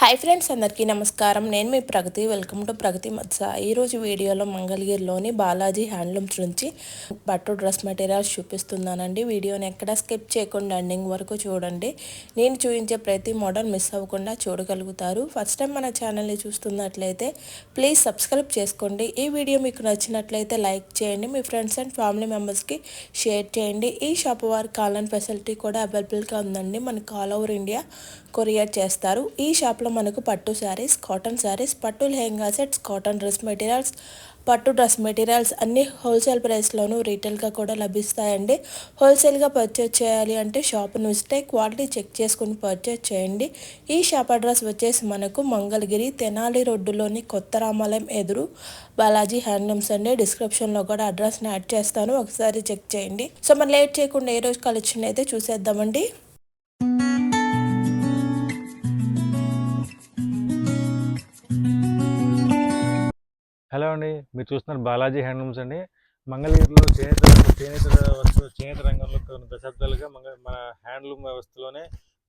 Hi friends అందరికీ నమస్కారం. నేను మీ ప్రగతి. వెల్కమ్ టు ప్రగతి మత్స. ఈరోజు వీడియోలో మంగళగిరిలోని బాలాజీ హ్యాండ్లూమ్స్ నుంచి బట్టు డ్రెస్ మెటీరియల్స్ చూపిస్తున్నానండి. వీడియోని ఎక్కడ స్కిప్ చేయకుండా ఎండింగ్ వరకు చూడండి. నేను చూపించే ప్రతి మోడల్ మిస్ అవ్వకుండా చూడగలుగుతారు. ఫస్ట్ టైం మన ఛానల్ని చూస్తున్నట్లయితే ప్లీజ్ సబ్స్క్రైబ్ చేసుకోండి. ఈ వీడియో మీకు నచ్చినట్లయితే లైక్ చేయండి. మీ ఫ్రెండ్స్ అండ్ ఫ్యామిలీ మెంబర్స్కి షేర్ చేయండి. ఈ షాప్ వారి కాల్ అండ్ ఫెసిలిటీ కూడా అవైలబుల్గా ఉందండి. మనకి ఆల్ ఓవర్ ఇండియా కొరియర్ చేస్తారు. ఈ షాప్లో మనకు పట్టు శారీస్ కాటన్ శారీస్ పట్టు lehenga sets cotton dress materials పట్టు డ్రెస్ మెటీరియల్స్ అన్ని హోల్సేల్ ప్రైస్లోనూ రీటైల్గా కూడా లభిస్తాయండి. హోల్సేల్గా పర్చేజ్ చేయాలి అంటే షాప్ను విజిట్ క్వాలిటీ చెక్ చేసుకుని పర్చేజ్ చేయండి. ఈ షాప్ అడ్రస్ వచ్చేసి మనకు మంగళగిరి తెనాలి రోడ్డులోని కొత్త రామాలయం ఎదురు బాలాజీ హ్యాండ్లూమ్స్ అండి. డిస్క్రిప్షన్లో కూడా అడ్రస్ని యాడ్ చేస్తాను. ఒకసారి చెక్ చేయండి. సో మరి లేట్ చేయకుండా ఏ రోజు కలెక్షన్ అయితే చూసేద్దామండి. హలో అండి మీరు చూస్తున్నారు బాలాజీ హ్యాండ్లూమ్స్ అండి. మంగళగిరిలో చేనేత చేనేత వస్తు చేనేత రంగంలో కొన్ని దశాబ్దాలుగా మంగ మన హ్యాండ్లూమ్ వ్యవస్థలోనే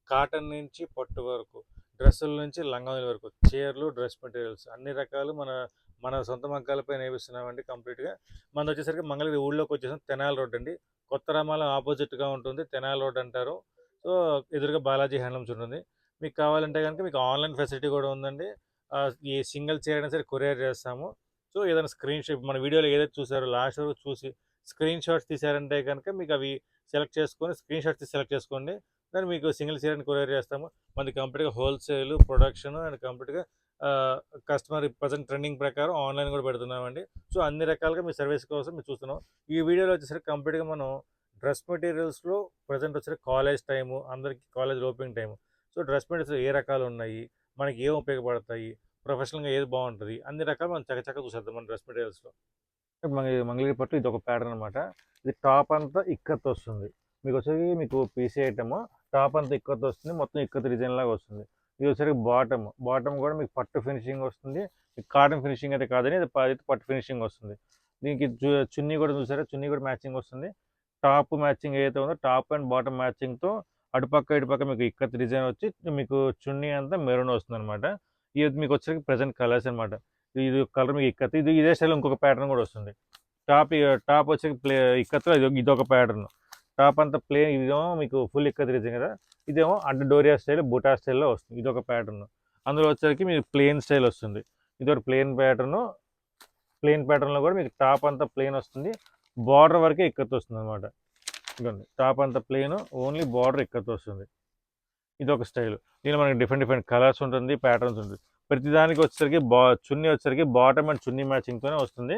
కాటన్ నుంచి పట్టు వరకు డ్రెస్సుల నుంచి లంగాల వరకు చీరలు డ్రెస్ మెటీరియల్స్ అన్ని రకాలు మన మన సొంత మగ్గాలపై నేపిస్తున్నామండి కంప్లీట్గా. మనది వచ్చేసరికి మంగళగిరి ఊళ్ళోకి వచ్చేసాం తెనాల రోడ్ అండి. కొత్త రామాల ఆపోజిట్గా ఉంటుంది తెనాల రోడ్ అంటారు. సో ఎదురుగా బాలాజీ హ్యాండ్లూమ్స్ ఉంటుంది. మీకు కావాలంటే కనుక మీకు ఆన్లైన్ ఫెసిలిటీ కూడా ఉందండి. ఈ సింగిల్ చీర అయినా సరే కొరియర్ చేస్తాము. సో ఏదైనా స్క్రీన్ షాట్ మన వీడియోలో ఏదైతే చూసారో లాస్ట్ వరకు చూసి స్క్రీన్ షాట్స్ తీసారంటే కనుక మీకు అవి సెలెక్ట్ చేసుకొని స్క్రీన్ షాట్స్ సెలెక్ట్ చేసుకోండి. దాన్ని మీకు సింగిల్ చీరని కొరియర్ చేస్తాము. మనది కంప్లీట్గా హోల్సేల్ ప్రొడక్షన్ అండ్ కంప్లీట్గా కస్టమర్ ప్రజెంట్ ట్రెండింగ్ ప్రకారం ఆన్లైన్ కూడా పెడుతున్నామండి. సో అన్ని రకాలుగా మీ సర్వీస్ కోసం మీరు చూస్తున్నాం. ఈ వీడియోలో వచ్చేసరికి కంప్లీట్గా మనం డ్రెస్ మెటీరియల్స్లో ప్రజెంట్ వచ్చేసరికి కాలేజ్ టైము అందరికి college opening time. So dress materials ఏ రకాలు ఉన్నాయి? మనకి ఏం ఉపయోగపడతాయి? ప్రొఫెషనల్గా ఏది బాగుంటుంది అన్ని రకాలు మనం చక్కచక్క చూసేద్దాం మన డ్రెస్ మెటీరియల్స్లో. మంగళగిరి పట్టు ఇది ఒక ప్యాటర్న్ అనమాట ఇది టాప్ అంతా ఇక్కత్ వస్తుంది మీకు వచ్చేసి మీకు పీసీ ఐటమ్ టాప్ అంతా ఇక్కత్ వస్తుంది మొత్తం ఇక్కత్ డిజైన్ లాగా వస్తుంది. ఇది వచ్చేసరికి బాటమ్ బాటమ్ కూడా మీకు పట్టు ఫినిషింగ్ వస్తుంది. మీకు కాటన్ ఫినిషింగ్ అయితే కాదని ఇది పట్టు ఫినిషింగ్ వస్తుంది. దీనికి చున్నీ కూడా చూసారా? చున్నీ కూడా మ్యాచింగ్ వస్తుంది. టాప్ మ్యాచింగ్ ఏదైతే ఉందో టాప్ అండ్ బాటమ్ మ్యాచింగ్తో అటుపక్క ఇటుపక్క మీకు ఇక్కత్ డిజైన్ వచ్చి మీకు చున్నీ అంతా మెరూన్ వస్తుంది అనమాట ఇది మీకు వచ్చేసరికి ప్రజెంట్ కలర్స్ అనమాట ఇది కలర్ మీకు ఇక్కత్ ఇది ఇదే స్టైల్ ఇంకొక ప్యాటర్న్ కూడా వస్తుంది. టాప్ టాప్ వచ్చే ప్లే ఇక్కత్లో ఇది ఇది ఒక ప్యాటర్న్ టాప్ అంతా ప్లే ఇదేమో మీకు ఫుల్ ఇక్కత్ రీజింగ్ కదా. ఇదేమో అడ్డ డోరియా స్టైల్ బుటా స్టైల్లో వస్తుంది. ఇది ఒక ప్యాటర్న్ అందులో వచ్చేసరికి మీకు ప్లేన్ స్టైల్ వస్తుంది. ఇది ఒక ప్లేన్ ప్యాటర్న్ ప్లేన్ ప్యాటర్న్లో కూడా మీకు టాప్ అంతా ప్లేన్ వస్తుంది. బార్డర్ వరకే ఇక్కత్ వస్తుంది అనమాట ఇదిగోండి. టాప్ అంతా ప్లేన్ ఓన్లీ బార్డర్ ఇక్కత్ వస్తుంది. ఇది ఒక స్టైల్. దీనిలో మనకి డిఫరెంట్ డిఫరెంట్ కలర్స్ ఉంటుంది ప్యాటర్న్స్ ఉంటుంది. ప్రతి దానికి వచ్చేసరికి బా చున్నీ వచ్చేసరికి బాటమ్ అండ్ చున్నీ మ్యాచింగ్తోనే వస్తుంది.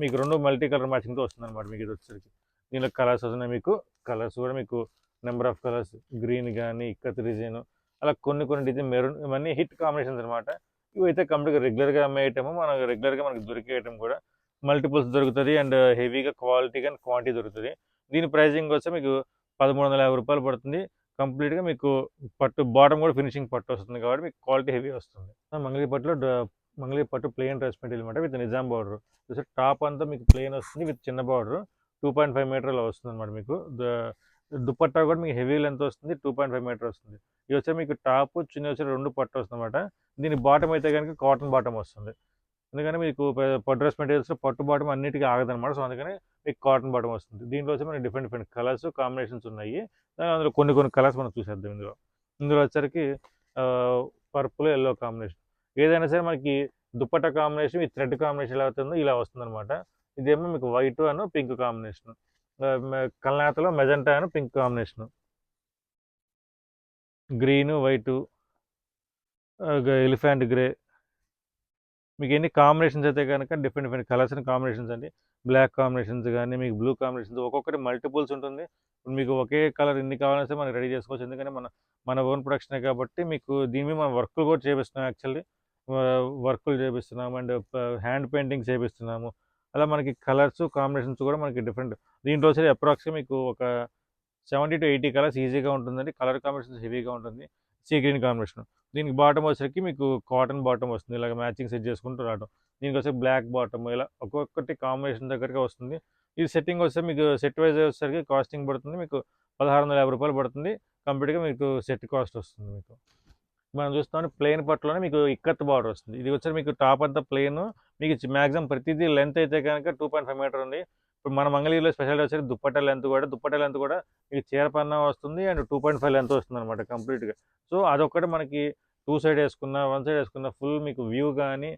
మీకు రెండు మల్టీ కలర్ మ్యాచింగ్తో వస్తుంది అనమాట మీకు ఇది వచ్చేసరికి. దీనిలో కలర్స్ వస్తున్నాయి మీకు. కలర్స్ కూడా మీకు నెంబర్ ఆఫ్ కలర్స్ గ్రీన్ కానీ ఇక్కత్ డిజైన్ అలా కొన్ని కొన్ని డిజైన్ మెరూన్ ఇవన్నీ హిట్ కాంబినేషన్స్ అనమాట ఇవైతే కంప్లీట్గా రెగ్యులర్గా అమ్మే ఐటమ్ మనం రెగ్యులర్గా మనకి దొరికే ఐటమ్ కూడా మల్టిపుల్స్ దొరుకుతుంది అండ్ హెవీగా క్వాలిటీ అండ్ క్వాంటిటీ దొరుకుతుంది. దీని ప్రైజింగ్ వచ్చి మీకు పదమూడు వందల యాభై రూపాయలు పడుతుంది. కంప్లీట్గా మీకు పట్టు బాటమ్ కూడా ఫినిషింగ్ పట్టు వస్తుంది కాబట్టి మీకు క్వాలిటీ హెవీ వస్తుంది. మంగళీ పట్టులో మంగళీ పట్టు ప్లెయిన్ డ్రెస్ మెటీరియల్ అనమాట విత్ నిజాం బార్డర్. చూస్తే టాప్ అంతా మీకు ప్లెయిన్ వస్తుంది విత్ చిన్న బార్డర్. టూ పాయింట్ ఫైవ్ మీటర్లో వస్తుంది అనమాట మీకు. దుప్పట్టా దుపట్టా కూడా మీకు హెవీ లెంత్ వస్తుంది టూ పాయింట్ ఫైవ్ మీటర్ వస్తుంది. ఇది వచ్చే మీకు టాప్ చిన్న వచ్చే రెండు పట్టు వస్తుంది అనమాట దీని బాటమ్ అయితే కనుక కాటన్ బాటమ్ వస్తుంది. అందుకని మీకు పట్టు డ్రెస్ మెటీరియల్స్ పట్టు బాటమ్ అన్నిటికీ ఆగదనమాట సో అందుకని మీకు కాటన్ బాటమ్ వస్తుంది. దీంట్లో వచ్చి మనకి డిఫరెంట్ డిఫరెంట్ కలర్స్ కాంబినేషన్స్ ఉన్నాయి. అందులో కొన్ని కొన్ని కలర్స్ మనం చూసేద్దాం ఇందులో. ఇందులో వచ్చరికి పర్పుల్ ఎల్లో కాంబినేషన్. ఏదైనా సరే మనకి దుప్పట కాంబినేషన్ ఈ థ్రెడ్ కాంబినేషన్ ఎలా అవుతుందో ఇలా వస్తుంది అనమాట ఇదేమో మీకు వైట్ అను పింక్ కాంబినేషన్. కల్నాతలో మెజెంటా అను pink combination. Green white elephant grey మీకు ఎన్ని కాంబినేషన్స్ అయితే కనుక different different colours and combinations అండి. బ్లాక్ కాంబినేషన్స్ కానీ మీకు బ్లూ కాంబినేషన్స్ ఒక్కొక్కటి మల్టిపుల్స్ ఉంటుంది. మీకు ఒకే కలర్ ఎన్ని కావాలంటే మనం రెడీ చేసుకోవచ్చు. ఎందుకంటే మన మన ఓన్ ప్రొడక్షనే కాబట్టి మీకు దీని మీద మనం వర్క్లు కూడా చేపిస్తున్నాం యాక్చువల్లీ. వర్కులు చేపిస్తున్నాము అండ్ హ్యాండ్ పెయింటింగ్ చేపిస్తున్నాము. అలా మనకి కలర్స్ కాంబినేషన్స్ కూడా మనకి డిఫరెంట్. దీంట్లో వచ్చి అప్రాక్స్గా మీకు ఒక సెవెంటీ టు ఎయిటీ కలర్స్ ఈజీగా ఉంటుందండి. కలర్ కాంబినేషన్స్ హెవీగా ఉంటుంది. Sea green combination. దీనికి బాటమ్ వచ్చేసరికి మీకు కాటన్ బాటమ్ వస్తుంది. ఇలాగ మ్యాచింగ్ సెట్ చేసుకుంటూ రావడం దీనికి వచ్చే బ్లాక్ బాటమ్ ఇలా ఒక్కొక్కటి కాంబినేషన్ దగ్గరగా వస్తుంది. ఇది సెట్టింగ్ వస్తే మీకు సెట్ వైజ్ వచ్చేసరికి కాస్టింగ్ పడుతుంది. మీకు పదహారు వందల యాభై రూపాయలు పడుతుంది. కంప్లీట్గా మీకు సెట్ కాస్ట్ వస్తుంది మీకు. మనం చూస్తామంటే ప్లెయిన్ పట్టులోనే మీకు ఇక్కత్ బార్డర్ వస్తుంది. ఇది వచ్చి మీకు టాప్ అంతా ప్లెయిన్ మీకు మ్యాక్సిమం ప్రతిదీ లెంత్ అయితే కనుక టూ పాయింట్ ఫైవ్ మీటర్ ఉంది. ఇప్పుడు మన మంగళగిరిలో స్పెషాలిటీ వచ్చి దుప్పట్ట లెంత్ కూడా దుప్పట్ట లెంత్ కూడా మీకు చీరపన్న వస్తుంది and two point five length వస్తుంది అనమాట కంప్లీట్గా. సో అదొక్కటి మనకి టూ సైడ్ వేసుకున్న వన్ సైడ్ వేసుకున్న ఫుల్ మీకు వ్యూ కానీ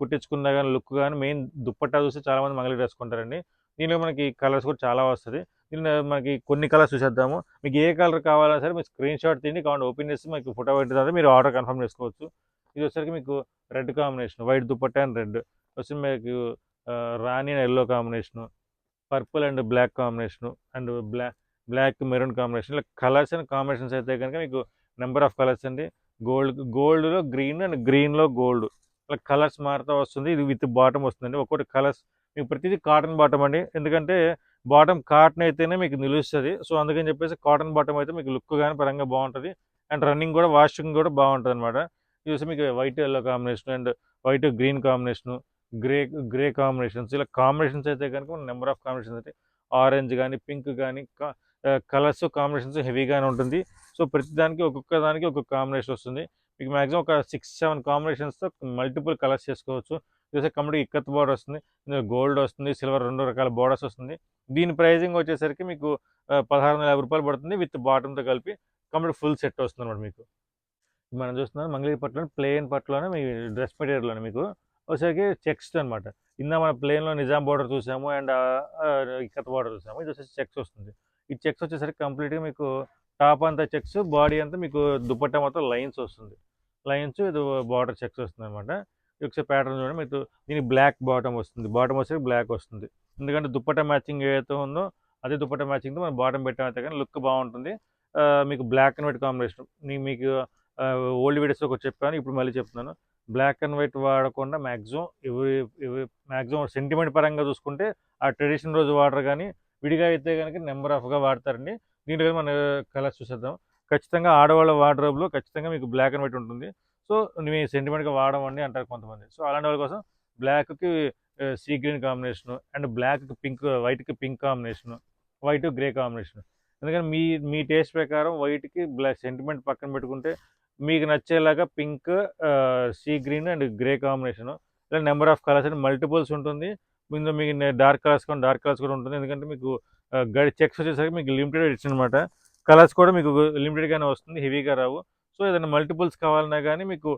కుట్టించుకున్న కానీ లుక్ కానీ మెయిన్ దుప్పట్టా చూసి చాలామంది మంగళగిరి వేసుకుంటారండి. దీనిలో మనకి కలర్స్ కూడా చాలా వస్తుంది. దీనిలో మనకి కొన్ని కలర్స్ చూసేద్దాము. మీకు ఏ కలర్ కావాలన్నా సరే మీరు స్క్రీన్ షాట్ తిండి కావాలి ఓపెన్ చేసి మీకు ఫోటో పెట్టిన తర్వాత మీరు ఆర్డర్ కన్ఫర్మ్ చేసుకోవచ్చు. ఇది వచ్చేసరికి మీకు red combination white dupatta and red. వచ్చి మీకు రాణి and yellow combination. Purple and black combination and black black maroon combination. ఇలా కలర్స్ అండ్ కాంబినేషన్స్ అయితే కనుక మీకు నెంబర్ ఆఫ్ కలర్స్ అండి. గోల్డ్ గోల్డ్లో గ్రీన్ అండ్ గ్రీన్లో గోల్డ్. ఇలా కలర్స్ మారుతూ వస్తుంది. ఇది విత్ బాటమ్ వస్తుందండి. ఒక్కొక్కటి కలర్స్ మీకు ప్రతిదీ కాటన్ బాటమ్ అండి. ఎందుకంటే బాటమ్ కాటన్ అయితేనే మీకు నిలుస్తుంది. సో అందుకని చెప్పేసి కాటన్ బాటమ్ అయితే మీకు లుక్ కానీ పరంగా బాగుంటుంది. అండ్ రన్నింగ్ కూడా వాషింగ్ కూడా బాగుంటుంది అనమాట చూసి మీకు white yellow combination and white green combination. Grey grey combinations. ఇలా కాంబినేషన్స్ అయితే కనుక నెంబర్ ఆఫ్ కాంబినేషన్స్ అయితే ఆరెంజ్ కానీ పింక్ కానీ కలర్స్ కాంబినేషన్స్ హెవీగానే ఉంటుంది. సో ప్రతి దానికి ఒక్కొక్క దానికి ఒక్కొక్క కాంబినేషన్ వస్తుంది. మీకు మ్యాక్సిమం ఒక సిక్స్ సెవెన్ కాంబినేషన్స్తో మల్టిపుల్ కలర్స్ చేసుకోవచ్చు. చూసే కంప్లీట్ ఇక్కత్ బోర్డర్ వస్తుంది. ఇందులో గోల్డ్ వస్తుంది సిల్వర్ రెండు రకాల బోర్డర్స్ వస్తుంది. దీని ప్రైజింగ్ వచ్చేసరికి మీకు పదహారు వందల యాభై రూపాయలు పడుతుంది విత్ బాటంతో కలిపి కంప్లీట్ ఫుల్ సెట్ వస్తుంది అనమాట మీకు మనం చూస్తున్నాం మంగళగిరి పట్టులోనే ప్లేన్ పట్టులోనే మీ డ్రెస్ మెటీరియల్లోనే మీకు వచ్చేసరికి చెక్స్ అనమాట ఇందా మన ప్లేన్లో నిజాం బార్డర్ చూసాము అండ్ ఇక్కత బార్డర్ చూసాము. ఇది వచ్చేసి చెక్స్ వస్తుంది. ఈ చెక్స్ వచ్చేసరికి కంప్లీట్గా మీకు టాప్ అంతా చెక్స్ బాడీ అంతా మీకు దుప్పట్ట మొత్తం లైన్స్ వస్తుంది. లైన్స్ ఇది బార్డర్ చెక్స్ వస్తుంది అనమాట ఒకసారి ప్యాటర్న్ చూడండి. మీకు దీనికి బ్లాక్ బాటమ్ వస్తుంది. బాటమ్ వచ్చేసి బ్లాక్ వస్తుంది. ఎందుకంటే దుప్పట్ట మ్యాచింగ్ ఏదైతే ఉందో అదే దుప్పట్ట మ్యాచింగ్తో మనం బాటమ్ పెట్టామైతే కానీ లుక్ బాగుంటుంది. మీకు బ్లాక్ అండ్ వైట్ కాంబినేషన్ మీకు ఓల్డ్ వీడియోస్లో ఒకటి చెప్పాను. ఇప్పుడు మళ్ళీ చెప్తున్నాను. బ్లాక్ అండ్ వైట్ వాడకుండా మ్యాక్సిమం ఇవి ఇవి మ్యాక్సిమం సెంటిమెంట్ పరంగా చూసుకుంటే ఆ ట్రెడిషన్ రోజు వాడరు కానీ విడిగా అయితే కనుక నెంబర్ ఆఫ్గా వాడతారండి. దీంట్లో మన కలర్స్ చూసేద్దాం. ఖచ్చితంగా ఆడవాళ్ళ వార్డ్రోబ్లో ఖచ్చితంగా మీకు బ్లాక్ అండ్ వైట్ ఉంటుంది. సో మీ సెంటిమెంట్గా వాడమండి అంటారు కొంతమంది. సో అలాంటి వాళ్ళ కోసం బ్లాక్కి సీ గ్రీన్ కాంబినేషను అండ్ బ్లాక్కి pink వైట్కి pink combination white grey combination. ఎందుకంటే మీ మీ టేస్ట్ ప్రకారం వైట్కి బ్లాక్ సెంటిమెంట్ పక్కన పెట్టుకుంటే మీకు నచ్చేలాగా pink sea green and grey combination. ఇలా number of colours and multiples ఉంటుంది. ముందు మీకు డార్క్ కలర్స్ కానీ డార్క్ కలర్స్ కూడా ఉంటుంది. ఎందుకంటే మీకు గడి చెక్స్ వచ్చేసరికి మీకు లిమిటెడ్ ఎడిషన్ అనమాట కలర్స్ కూడా మీకు లిమిటెడ్గానే వస్తుంది హెవీగా రావు. సో ఏదైనా మల్టిపుల్స్ కావాలన్నా కానీ మీకు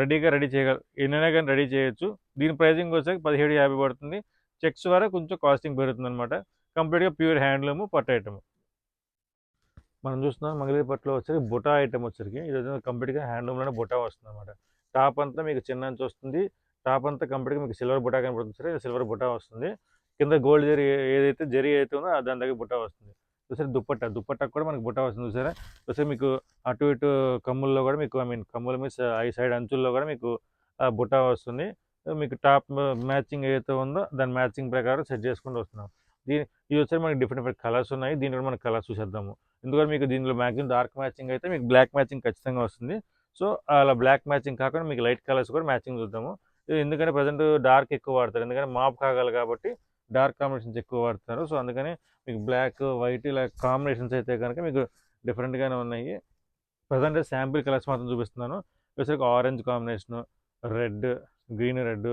రెడీగా రెడీ చేయగల ఎన్నైనా కానీ రెడీ చేయొచ్చు. దీని ప్రైజింగ్ వచ్చేసరికి పదిహేడు యాభై పడుతుంది. చెక్స్ ద్వారా కొంచెం కాస్టింగ్ పెరుగుతుంది అనమాట కంప్లీట్గా ప్యూర్ హ్యాండ్లూమ్ పట్టు ఐటమ్. మనం చూస్తున్నాం మంగళగిరిపట్లో వచ్చరికి బుటా ఐటమ్ వచ్చరికి ఇది కంప్లీట్గా హ్యాండ్లూమ్లోనే బుటా వస్తుంది అనమాట టాప్ అంతా మీకు చిన్న అంచు వస్తుంది. టాప్ అంతా కంప్లీట్గా మీకు సిల్వర్ బుటా కనబడుతుంది సరే సిల్వర్ బుటా వస్తుంది. కింద గోల్డ్ జరీ ఏదైతే జరీ అయితే ఉందో దాని దగ్గర బుటా వస్తుంది. చూసారు దుప్పట్టా దుప్పట్టా కూడా మనకి బుట్ట వస్తుంది చూసారా? చూసారా మీకు అటు ఇటు కమ్ముల్లో కూడా మీకు ఐ మీన్ కమ్ముల మీద ఐ సైడ్ అంచుల్లో కూడా మీకు బుట్ట వస్తుంది. మీకు టాప్ మ్యాచింగ్ ఏదైతే ఉందో దాని మ్యాచింగ్ ప్రకారం సెట్ చేసుకుంటూ వస్తున్నాం. దీని ఇది వచ్చారు మనకి డిఫరెంట్ డిఫరెంట్ కలర్స్ ఉన్నాయి. దీంట్లో మనం కలర్స్ చూసేద్దాము. ఎందుకంటే మీకు దీనిలో మ్యాక్సిమం డార్క్ మ్యాచింగ్ అయితే మీకు బ్లాక్ మ్యాచింగ్ ఖచ్చితంగా వస్తుంది. సో అలా బ్లాక్ మ్యాచింగ్ కాకుండా మీకు లైట్ కలర్స్ కూడా మ్యాచింగ్ చూద్దాము. ఎందుకంటే ప్రజెంట్ డార్క్ ఎక్కువ వాడతారు. ఎందుకంటే మాప్ కాగలరు కాబట్టి డార్క్ కాంబినేషన్స్ ఎక్కువ వాడతారు. సో అందుకని మీకు బ్లాక్ వైట్ ఇలా కాంబినేషన్స్ అయితే కనుక మీకు డిఫరెంట్గానే ఉన్నాయి. ప్రజెంట్ శాంపిల్ కలర్స్ మాత్రం చూపిస్తున్నాను. వచ్చేసరికి orange combination red green red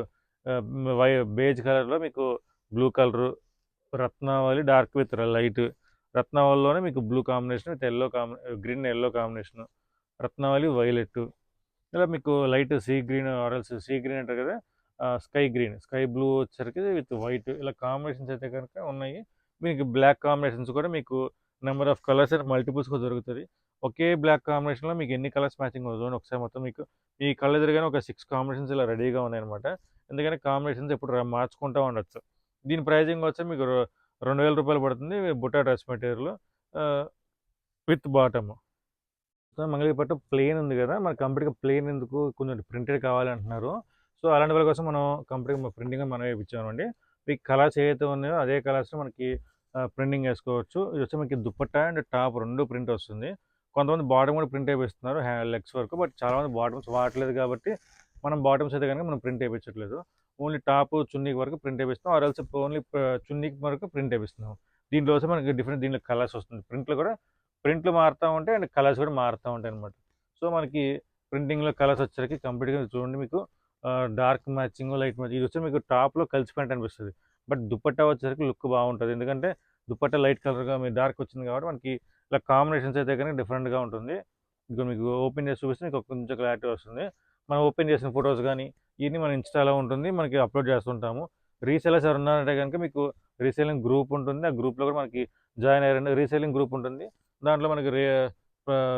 why beige కలర్లో మీకు బ్లూ కలరు రత్నావళి డార్క్ విత్ లైట్ రత్నావళిలోనే మీకు బ్లూ కాంబినేషన్ విత్ ఎల్లో కాంబినే గ్రీన్ ఎల్లో కాంబినేషన్ రత్నావళి వైలెట్ ఇలా మీకు లైట్ సీ గ్రీన్ ఆరల్స్ సీ గ్రీన్ అంటారు కదా స్కై గ్రీన్ స్కై బ్లూ వచ్చేసరికి విత్ వైట్. ఇలా కాంబినేషన్స్ అయితే కనుక ఉన్నాయి. మీకు బ్లాక్ కాంబినేషన్స్ కూడా మీకు నెంబర్ ఆఫ్ కలర్స్ అండ్ మల్టిపుల్స్గా కూడా దొరుకుతుంది ఒకే బ్లాక్ కాంబినేషన్లో మీకు ఎన్ని కలర్స్ మ్యాచింగ్ అవుతుంది ఒకసారి మొత్తం మీకు. మీ కలర్ ఎదురుగానే ఒక సిక్స్ కాంబినేషన్స్ ఇలా రెడీగా ఉన్నాయన్నమాట. ఎందుకంటే కాంబినేషన్స్ ఇప్పుడు మార్చుకుంటూ ఉండొచ్చు. దీని ప్రైజింగ్ వచ్చి మీకు రెండు వేల రూపాయలు పడుతుంది Butta dress material with bottom. So Mangalagiri పట్టు ప్లెయిన్ ఉంది కదా మన కంప్లీట్గా ప్లెయిన్ ఎందుకు కొంచెం ప్రింటెడ్ కావాలి అంటున్నారు సో అలాంటి వాళ్ళ కోసం మనం కంప్లీట్గా ప్రింటింగ్ మనం వేయించామండి మీకు కలర్స్ ఏదైతే ఉన్నాయో అదే కలర్స్ మనకి ప్రింటింగ్ వేసుకోవచ్చు. ఇది వచ్చి మనకి దుప్పట్టా అండ్ టాప్ రెండు ప్రింట్ వస్తుంది. కొంతమంది బాటమ్ కూడా ప్రింట్ వేపిస్తున్నారు లెగ్స్ వరకు బట్ చాలామంది బాటమ్స్ వాడలేదు కాబట్టి మనం బాటమ్స్ అయితే కనుక మనం ప్రింట్ వేయించట్లేదు ఓన్లీ టాప్ చున్నీకి వరకు ప్రింట్ వేపిస్తాం ఆర్ ఎల్స్ ఓన్లీ చున్నీకి వరకు ప్రింట్ వేపిస్తున్నాం దీంట్లో వచ్చి మనకి డిఫరెంట్ దీంట్లో కలర్స్ వస్తుంది. ప్రింట్లు కూడా ప్రింట్లు మారుతూ ఉంటాయి అండ్ కలర్స్ కూడా మారుతూ ఉంటాయి అనమాట సో మనకి ప్రింటింగ్లో కలర్స్ వచ్చేసరికి కంప్లీట్గా చూడండి మీకు డార్క్ మ్యాచింగ్ లైట్ మ్యాచింగ్ ఇది వచ్చి మీకు టాప్లో కలిసిపోయినట్టు అనిపిస్తుంది. బట్ దుపట్టా వచ్చేసరికి లుక్ బాగుంటుంది. ఎందుకంటే దుపట్టా లైట్ కలర్గా మీ డార్క్ వచ్చింది కాబట్టి మనకి ఇలా కాంబినేషన్స్ అయితే కనుక డిఫరెంట్గా ఉంటుంది. ఇప్పుడు మీకు ఓపెన్ చేసి చూపిస్తే మీకు కొంచెం క్లారిటీ వస్తుంది. మనం ఓపెన్ చేసిన ఫొటోస్ కానీ ఇవన్నీ మన ఇన్స్టాలో ఉంటుంది. మనకి అప్లోడ్ చేస్తుంటాము. రీసెలర్స్ ఎవరు ఉన్నారంటే కనుక మీకు రీసేలింగ్ గ్రూప్ ఉంటుంది. ఆ గ్రూప్లో కూడా మనకి జాయిన్ అయ్యారండి రీసేలింగ్ గ్రూప్ ఉంటుంది. దాంట్లో మనకి రీ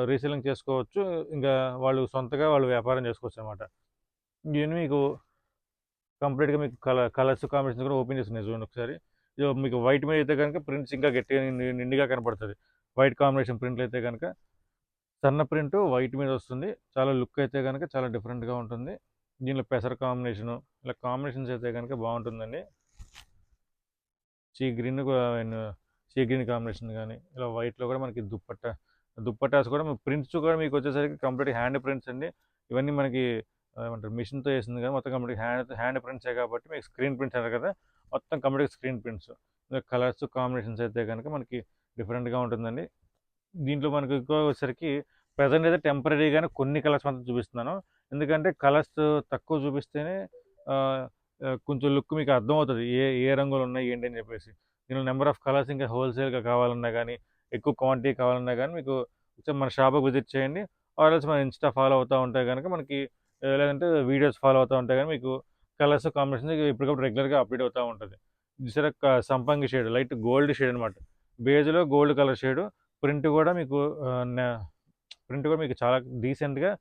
రీసేలింగ్ చేసుకోవచ్చు. ఇంకా వాళ్ళు సొంతగా వాళ్ళు వ్యాపారం చేసుకోవచ్చు అనమాట ఇవన్నీ మీకు కంప్లీట్గా మీకు కలర్ కలర్స్ కాంబినేషన్ కూడా ఓపెన్ చేస్తున్నాయి చూడండి ఒకసారి. మీకు వైట్ మీద అయితే కనుక ప్రింట్స్ ఇంకా గట్టిగా నిండిగా నిండుగా కనపడుతుంది. వైట్ కాంబినేషన్ ప్రింట్లు అయితే కనుక సన్న ప్రింట్ వైట్ మీద వస్తుంది. చాలా లుక్ అయితే కనుక చాలా డిఫరెంట్గా ఉంటుంది. దీనిలో పెసర కాంబినేషను ఇలా కాంబినేషన్స్ అయితే కనుక బాగుంటుందండి. Sea green sea green combination కానీ ఇలా వైట్లో కూడా మనకి దుప్పట్ట దుప్పటాస్ కూడా ప్రింట్స్ కూడా మీకు వచ్చేసరికి కంప్లీట్ హ్యాండ్ ప్రింట్స్ అండి. ఇవన్నీ మనకి ఏమంటారు మిషన్తో వేసింది కానీ మొత్తం కంప్లీట్ హ్యాండ్ హ్యాండ్ ప్రింట్సే కాబట్టి మీకు స్క్రీన్ ప్రింట్స్ అంటారు కదా మొత్తం complete screen prints. Colours combinations అయితే కనుక మనకి డిఫరెంట్గా ఉంటుందండి. దీంట్లో మనకు ఎక్కువ వచ్చేసరికి ప్రజెంట్ అయితే టెంపరీగానే కొన్ని కలర్స్ మాత్రం చూపిస్తున్నాను. ఎందుకంటే కలర్స్ తక్కువ చూపిస్తేనే కొంచెం లుక్ మీకు అర్థమవుతుంది. ఏ ఏ రంగులు ఉన్నాయి ఏంటి అని చెప్పేసి. దీనిలో నెంబర్ ఆఫ్ కలర్స్ ఇంకా హోల్సేల్గా కావాలన్నా కానీ ఎక్కువ క్వాంటిటీ కావాలన్నా కానీ మీకు మన షాప్కి విజిట్ చేయండి. ఆర్ఎల్స్ మన ఇన్స్టా ఫాలో అవుతూ ఉంటే కనుక మనకి లేదంటే వీడియోస్ ఫాలో అవుతూ ఉంటాయి కానీ మీకు కలర్స్ కాంబినేషన్ ఇప్పటికప్పుడు రెగ్యులర్గా అప్డేట్ అవుతూ ఉంటుంది. సరే సంపంగి షేడ్ లైట్ గోల్డ్ షేడ్ అనమాట బేజ్లో గోల్డ్ కలర్ షేడ్ ప్రింట్ కూడా మీకు ప్రింట్ కూడా మీకు చాలా డీసెంట్గా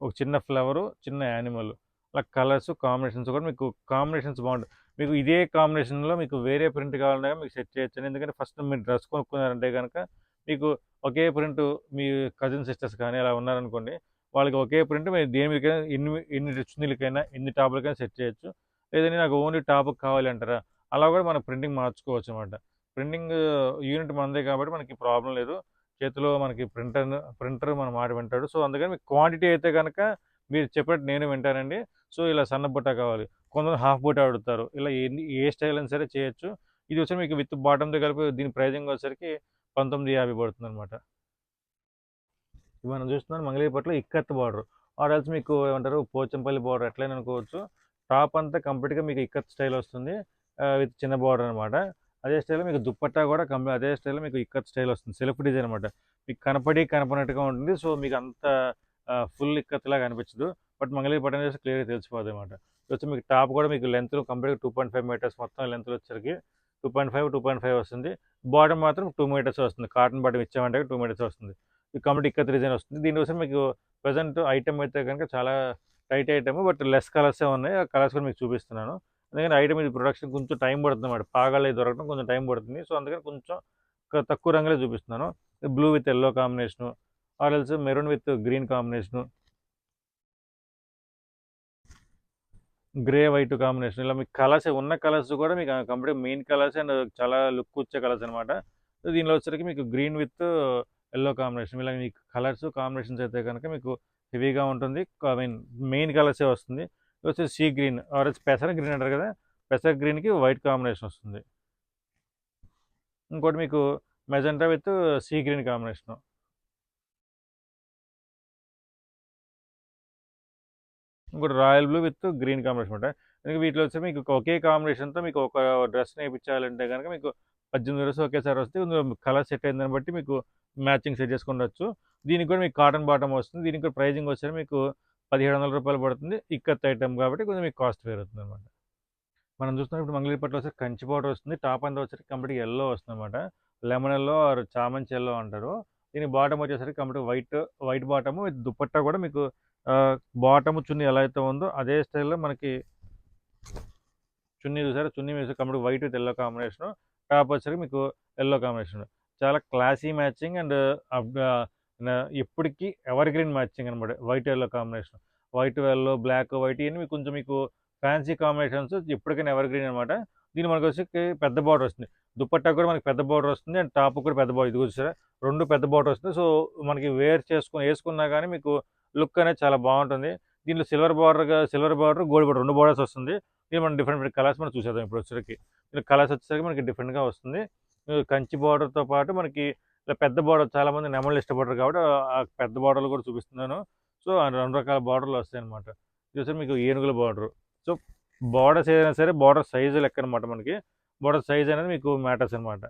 ఒక చిన్న ఫ్లవరు చిన్న యానిమల్. అలా కలర్స్ కాంబినేషన్స్ కూడా మీకు కాంబినేషన్స్ బాగుంటుంది మీకు ఇదే కాంబినేషన్లో మీకు వేరే ప్రింట్ కావాలన్నా మీకు సెట్ చేయొచ్చు ఎందుకంటే ఫస్ట్ మీరు డ్రెస్ కొనుక్కున్నారంటే కనుక మీకు ఒకే ప్రింట్ మీ కజిన్ సిస్టర్స్ కానీ అలా ఉన్నారనుకోండి వాళ్ళకి ఒకే ప్రింట్ మీరు దేనికైనా ఎన్ని ఎన్ని చున్నీలకైనా ఎన్ని టాపులకైనా సెట్ చేయొచ్చు. లేదంటే నాకు ఓన్లీ టాప్ కావాలి అంటారా? అలా కూడా మనం ప్రింటింగ్ మార్చుకోవచ్చు అనమాట ప్రింటింగ్ యూనిట్ మనదే కాబట్టి మనకి ప్రాబ్లం లేదు. చేతిలో మనకి ప్రింటర్ ప్రింటర్ మన మాట వింటాడు. సో అందుకని మీకు క్వాంటిటీ అయితే కనుక మీరు చెప్పినట్టు నేను వింటానండి. సో ఇలా సన్న బుట్ట కావాలి. కొందరు హాఫ్ బుట్ట అడుగుతారు. ఇలా ఏ స్టైల్ అయినా సరే చేయొచ్చు. ఇది వచ్చి మీకు విత్ బాటంతో కలిపి దీని ప్రైజింగ్ వచ్చేసరికి పంతొమ్మిది యాభై పడుతుంది అనమాట మనం చూస్తున్నాం మంగళగిరిపట్లో ఇక్కత్ బార్డర్. ఆర్ ఎల్స్ మీకు ఏమంటారు? పోచంపల్లి బార్డర్ ఎట్లయినా అనుకోవచ్చు. టాప్ అంతా కంప్లీట్గా మీకు ఇక్కత్ స్టైల్ వస్తుంది. విత్ చిన్న బార్డర్ అనమాట అదే స్టైల్లో మీకు దుప్పట్టా కూడా కంప్లీ అదే స్టైల్లో మీకు ఇక్కత్ స్టైల్ వస్తుంది. సెల్ఫ్ డిజైన్ అనమాట మీకు కనపడి కనపడినట్టుగా ఉంటుంది. సో మీకు అంత ఫుల్ ఇక్కత్లాగా అనిపించదు. బట్ మంగళగిరి పట్టణం చేస్తే క్లియర్గా తెలిసిపోదు అనమాట వచ్చి మీకు టాప్ కూడా మీకు లెంత్ కంప్లీట్గా టూ పాయింట్ ఫైవ్ మీటర్స్ మొత్తం లెంత్ వచ్చేసరికి two point five two point five వస్తుంది. బాటమ్ మాత్రం టూ మీటర్స్ వస్తుంది. కాటన్ బాటమ్ ఇచ్చామంటే టూ మీటర్స్ వస్తుంది. ఇది కంప్లీట్ ఇక్కత్ డిజైన్ వస్తుంది. దీనికోసం మీకు ప్రజెంట్ ఐటమ్ అయితే కనుక చాలా టైట్ ఐటమ్ బట్ లెస్ కలర్సే ఉన్నాయి. ఆ కలర్స్ కూడా మీకు చూపిస్తున్నాను. అందుకని ఐటమ్ ఇది ప్రొడక్షన్ కొంచెం టైం పడుతుంది అన్నమాట పాగాలి దొరకడం కొంచెం టైం పడుతుంది. సో అందుకని కొంచెం తక్కువ రంగులే చూపిస్తున్నాను. Blue with yellow combination or else maroon with green combination grey white combination ఇలా మీకు కలర్స్ ఉన్న కలర్స్ కూడా మీకు కంప్లీట్ మెయిన్ కలర్స్ అండ్ చాలా లుక్ వచ్చే కలర్స్ అనమాట దీనిలో వచ్చరికి మీకు గ్రీన్ విత్ ఎల్లో కాంబినేషన్ ఇలా మీకు కలర్స్ కాంబినేషన్స్ అయితే కనుక మీకు హెవీగా ఉంటుంది. ఐ మీన్ మెయిన్ కలర్సే వస్తుంది. వచ్చేసి సీ గ్రీన్ ఆర్ పెసర గ్రీన్ అంటారు కదా పెసర గ్రీన్కి వైట్ కాంబినేషన్ వస్తుంది. ఇంకోటి మీకు magenta with sea green combination. ఇంకోటి royal blue with green combination ఉంటాయి. వీటిలో వచ్చి మీకు ఒకే కాంబినేషన్తో మీకు ఒక డ్రెస్ నేర్పించాలంటే కనుక మీకు పద్దెనిమిది డ్రెస్ ఒకేసారి వస్తే కలర్ సెట్ అయిందని బట్టి మీకు మ్యాచింగ్ సెట్ చేసుకుండొచ్చు దీనికి కూడా మీకు కాటన్ బాటమ్ వస్తుంది. దీనికి కూడా ప్రైజింగ్ వచ్చేసి మీకు పదిహేడు వందల రూపాయలు పడుతుంది. ఇక్కత్ ఐటమ్ కాబట్టి కొంచెం మీకు కాస్ట్ వేరు అవుతుంది అనమాట మనం చూస్తున్నాం ఇప్పుడు మంగళగిరిపట్లో వచ్చి కంచి పౌడర్ వస్తుంది. టాప్ అంతా వచ్చేసరికి కంప్లీట్ ఎల్లో వస్తుంది అనమాట లెమన్ ఎల్లో ఆర్ చామంచి ఎల్లో అంటారు. దీని బాటమ్ వచ్చేసరికి complete white white bottom dupatta కూడా మీకు బాటమ్ చున్నీ ఎలా అయితే ఉందో అదే స్టైల్లో మనకి చున్నీ చూసారా? చున్నీ వేసి complete white with yellow combination top వచ్చేసరికి మీకు ఎల్లో కాంబినేషన్ చాలా క్లాసీ మ్యాచింగ్ అండ్ ఎప్పటికీ ఎవర్ గ్రీన్ మ్యాచింగ్ అనమాట white yellow combination white yellow black white ఇవన్నీ మీకు కొంచెం మీకు ఫ్యాన్సీ కాంబినేషన్స్ ఎప్పటికైనా ఎవర్ గ్రీన్ అనమాట దీని మనకు వచ్చి పెద్ద బార్డర్ వస్తుంది. దుపట్టా కూడా మనకి పెద్ద బార్డర్ వస్తుంది అండ్ టాప్ కూడా పెద్ద బార్డర్ ఇది వచ్చారా రెండు పెద్ద బార్డర్ వస్తుంది. సో మనకి వేర్ చేసుకుని వేసుకున్నా కానీ మీకు లుక్ అనేది చాలా బాగుంటుంది. దీనిలో silver border silver border gold border రెండు బార్డర్స్ వస్తుంది. దీని మనం డిఫరెంట్ డిఫరెంట్ కలర్స్ మనం చూసేద్దాం ఇప్పుడు వచ్చేసరికి. కలర్స్ వచ్చేసరికి మనకి డిఫరెంట్గా వస్తుంది. కంచి బార్డర్తో పాటు మనకి ఇలా పెద్ద బార్డర్ చాలా మంది నెమళ్ళు ఇష్టపడరు కాబట్టి ఆ పెద్ద బార్డర్లు కూడా చూపిస్తున్నాను. సో ఆ రెండు రకాల బార్డర్లు వస్తాయి అనమాట ఇది మీకు ఏనుగుల బార్డర్. సో బార్డర్స్ ఏదైనా సరే బార్డర్ సైజు లెక్క అనమాట మనకి. బార్డర్ సైజ్ అనేది మీకు మ్యాటర్స్ అనమాట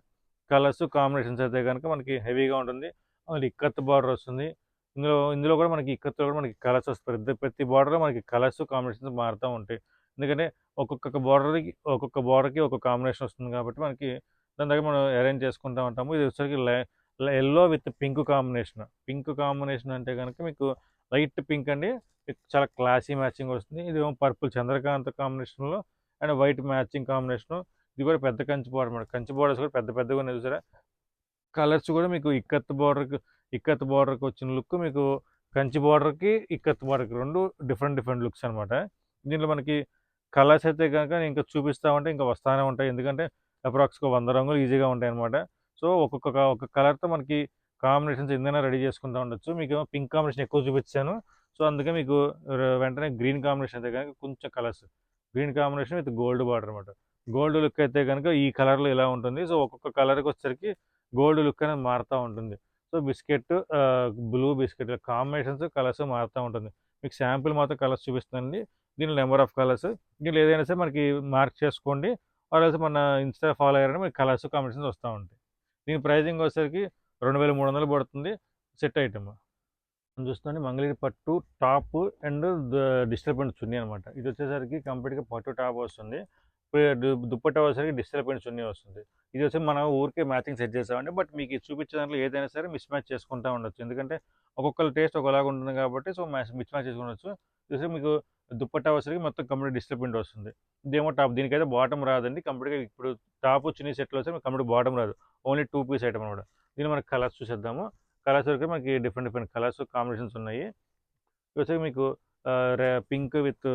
కలర్స్ కాంబినేషన్స్ అయితే కనుక మనకి హెవీగా ఉంటుంది. మళ్ళీ ఇక్కత్ బార్డర్ వస్తుంది. ఇందులో ఇందులో కూడా మనకి ఇక్కత్తులో కూడా మనకి కలర్స్ వస్తాయి. ప్రతి ప్రతి బార్డర్లో మనకి కలర్స్ కాంబినేషన్స్ మారుతూ ఉంటాయి. ఎందుకంటే ఒక్కొక్క బార్డర్కి ఒక్కొక్క బార్డర్కి ఒక్కొక్క కాంబినేషన్ వస్తుంది కాబట్టి మనకి దాని దగ్గర మనం అరేంజ్ చేసుకుంటూ ఉంటాము. ఇది వచ్చరికి yellow with pink combination pink combination అంటే కనుక మీకు లైట్ పింక్ అండి. చాలా క్లాసీ మ్యాచింగ్ వస్తుంది. ఇది పర్పుల్ చంద్రకాంత్ కాంబినేషన్లో అండ్ వైట్ మ్యాచింగ్ కాంబినేషన్ ఇది కూడా పెద్ద కంచి బోర్డర్ అనమాట కంచి బోర్డర్స్ కూడా పెద్ద పెద్దగా ఉన్నాయి చూసారా? కలర్స్ కూడా మీకు ఇక్కత్ బార్డర్కి ఇక్కత్ బార్డర్కి వచ్చిన లుక్ మీకు కంచి బార్డర్కి ఇక్కత్ బార్డర్కి రెండు డిఫరెంట్ డిఫరెంట్ లుక్స్ అనమాట దీంట్లో మనకి కలర్స్ అయితే కనుక ఇంకా చూపిస్తామంటే ఇంకా వస్తానే ఉంటాయి. ఎందుకంటే అప్రాక్స్గా వంద రంగులు ఈజీగా ఉంటాయి అనమాట సో ఒక్కొక్క ఒక కలర్తో మనకి కాంబినేషన్స్ ఏదైనా రెడీ చేసుకుంటూ ఉండొచ్చు. మీకు పింక్ కాంబినేషన్ ఎక్కువ చూపించాను సో అందుకే మీకు వెంటనే గ్రీన్ కాంబినేషన్ అయితే కనుక కొంచెం colours. Green combination with gold border అనమాట గోల్డ్ లుక్ అయితే కనుక ఈ కలర్లో ఇలా ఉంటుంది. సో ఒక్కొక్క కలర్కి వచ్చేసరికి గోల్డ్ లుక్ అనేది మారుతూ ఉంటుంది. So biscuit blue biscuit combinations colours మారుతూ ఉంటుంది. మీకు శాంపిల్ మాత్రం కలర్స్ చూపిస్తుందండి. దీనిలో నెంబర్ ఆఫ్ కలర్స్. దీనిలో ఏదైనా సరే మనకి మార్క్ చేసుకోండి. ఆర్ఎల్స్ మన ఇన్స్టా ఫాలో అయ్యారంటే మీకు కలర్స్ కాంబినేషన్స్ వస్తూ ఉంటాయి. దీని ప్రైజింగ్ వచ్చేసరికి రెండు వేల మూడు వందలు పడుతుంది సెట్ ఐటమ్. చూస్తుంది మంగళగిరి పట్టు top and digital print chunni అనమాట ఇది వచ్చేసరికి కంప్లీట్గా పట్టు టాప్ వస్తుంది. దుప్పటి వచ్చేసరికి డిజిటల్ పెయింట్స్ ఉన్నీ వస్తుంది. ఇది వచ్చి మనం ఊరికే మ్యాచింగ్ సెట్ చేసామండి బట్ మీకు ఇది చూపించే దాంట్లో ఏదైనా సరే మిస్ మ్యాచ్ చేసుకుంటూ ఉండొచ్చు. ఎందుకంటే ఒక్కొక్కరి టేస్ట్ ఒకలాగా ఉంటుంది కాబట్టి సో మ్యాచ్ మిస్ మ్యాచ్ చేసుకోవచ్చు చూసి మీకు దుప్పట్టా వచ్చేసరికి మొత్తం కంప్లీట్ డిజిటల్ ప్రింట్ వస్తుంది. ఇదేమో టాప్ దీనికైతే బాటమ్ రాదండి. కంప్లీట్గా ఇప్పుడు టాప్ చిన్న సెట్లో వస్తే కంప్లీట్ బాటమ్ రాదు. ఓన్లీ టూ పీస్ ఐటమ్ అనమాట. దీన్ని మనకి కలర్స్ చూసేద్దాము. కలర్స్ వరకు మనకి డిఫరెంట్ డిఫరెంట్ కలర్స్ కాంబినేషన్స్ ఉన్నాయి. వచ్చి మీకు pink with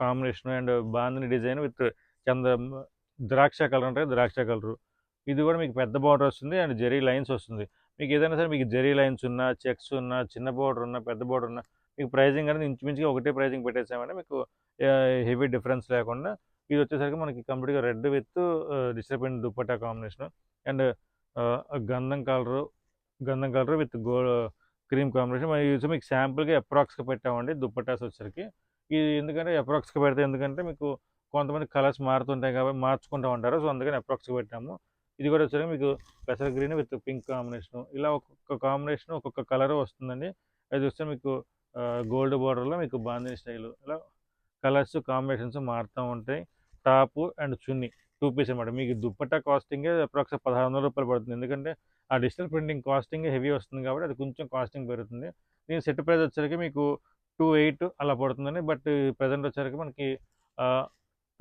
combination and bandhani design with చంద ద్రాక్ష కలర్ ఉంటుంది ద్రాక్ష కలర్. ఇది కూడా మీకు పెద్ద బార్డర్ వస్తుంది అండ్ జెరీ లైన్స్ వస్తుంది. మీకు ఏదైనా సరే మీకు జెరీ లైన్స్ ఉన్నా చెక్స్ ఉన్నా చిన్న బార్డర్ ఉన్నా పెద్ద బార్డర్ ఉన్నా మీకు ప్రైజింగ్ అనేది ఇంచుమించుగా ఒకటే ప్రైజింగ్ పెట్టేసామంటే మీకు హెవీ డిఫరెన్స్ లేకుండా ఇది వచ్చేసరికి మనకి కంప్లీట్గా రెడ్ విత్ డిస్టర్బెంట్ దుప్పట్టా కాంబినేషన్ అండ్ గంధం కలరు గంధం కలరు విత్ గో క్రీమ్ కాంబినేషన్ మరి మీకు శాంపుల్గా అప్రాక్స్గా పెట్టామండి దుప్పటాస్ వచ్చేసరికి. ఇది ఎందుకంటే అప్రాక్స్గా పెడితే ఎందుకంటే మీకు కొంతమంది కలర్స్ మారుతుంటాయి కాబట్టి మార్చుకుంటూ ఉంటారు. సో అందుకని అప్రాక్స్గా పెట్టాము. ఇది కూడా వచ్చేసరికి మీకు పెసర గ్రీన్ విత్ పింక్ కాంబినేషన్. ఇలా ఒక్కొక్క కాంబినేషన్ ఒక్కొక్క కలర్ వస్తుందండి. అది వస్తే మీకు గోల్డ్ బార్డర్లో మీకు బాందిని స్టైల్. ఇలా కలర్స్ కాంబినేషన్స్ మారుతూ ఉంటాయి. Top and chunni two piece అనమాట మీకు దుప్పట్టా కాస్టింగ్ అప్రాక్స్ పదహారు వందల రూపాయలు పడుతుంది. ఎందుకంటే ఆ డిజిటల్ ప్రింటింగ్ కాస్టింగ్ హెవీ వస్తుంది కాబట్టి అది కొంచెం కాస్టింగ్ పెరుగుతుంది. దీని సెట్ ప్రైస్ వచ్చరికి మీకు టూ ఎయిట్ అలా పడుతుందండి. బట్ ప్రజెంట్ వచ్చరికి మనకి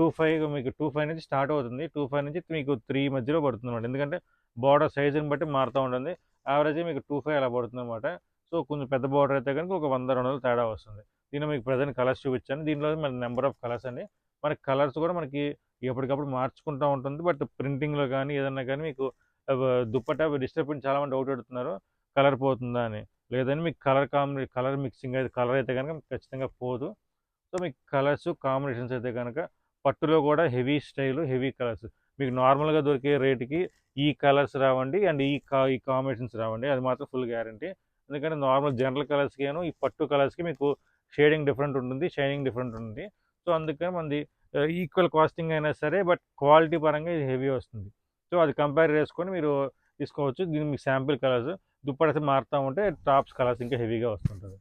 టూ ఫైవ్ మీకు టూ ఫైవ్ నుంచి స్టార్ట్ అవుతుంది. టూ ఫైవ్ నుంచి మీకు త్రీ మధ్యలో పడుతుంది అనమాట ఎందుకంటే బార్డర్ సైజుని బట్టి మారుతూ ఉంటుంది. యావరేజ్ మీకు టూ ఫైవ్ అలా పడుతుంది అనమాట సో కొంచెం పెద్ద బార్డర్ అయితే కనుక ఒక వంద రెండు వందలు తేడా వస్తుంది. దీనిలో మీకు ప్రజెంట్ కలర్స్ చూపించాను. దీనిలో మన నెంబర్ ఆఫ్ కలర్స్ అండి. మనకి కలర్స్ కూడా మనకి ఎప్పటికప్పుడు మార్చుకుంటూ ఉంటుంది. బట్ ప్రింటింగ్లో కానీ ఏదన్నా కానీ మీకు దుప్పట డిస్టర్బెన్స్ చాలామంది చాలా మంది డౌట్ పెడుతున్నారు కలర్ పోతుందా అని. లేదని మీకు కలర్ కాంబి కలర్ మిక్సింగ్ అయితే కలర్ అయితే కనుక ఖచ్చితంగా పోదు. సో మీకు కలర్స్ కాంబినేషన్స్ అయితే కనుక పట్టులో కూడా హెవీ స్టైల్ హెవీ కలర్స్. మీకు నార్మల్గా దొరికే రేటుకి ఈ కలర్స్ రావండి అండ్ ఈ కా ఈ కాంబినేషన్స్ రావండి. అది మాత్రం ఫుల్ గ్యారంటీ. ఎందుకంటే నార్మల్ జనరల్ కలర్స్కి ఈ పట్టు కలర్స్కి మీకు షేడింగ్ డిఫరెంట్ ఉంటుంది షైనింగ్ డిఫరెంట్ ఉంటుంది. సో అందుకని మనది ఈక్వల్ కాస్టింగ్ అయినా సరే బట్ క్వాలిటీ పరంగా ఇది హెవీ వస్తుంది. సో అది కంపేర్ చేసుకొని మీరు తీసుకోవచ్చు. దీని మీకు శాంపిల్ కలర్స్ దుప్పటి మారుతూ ఉంటే టాప్స్ కలర్స్ ఇంకా హెవీగా వస్తుంటుంది.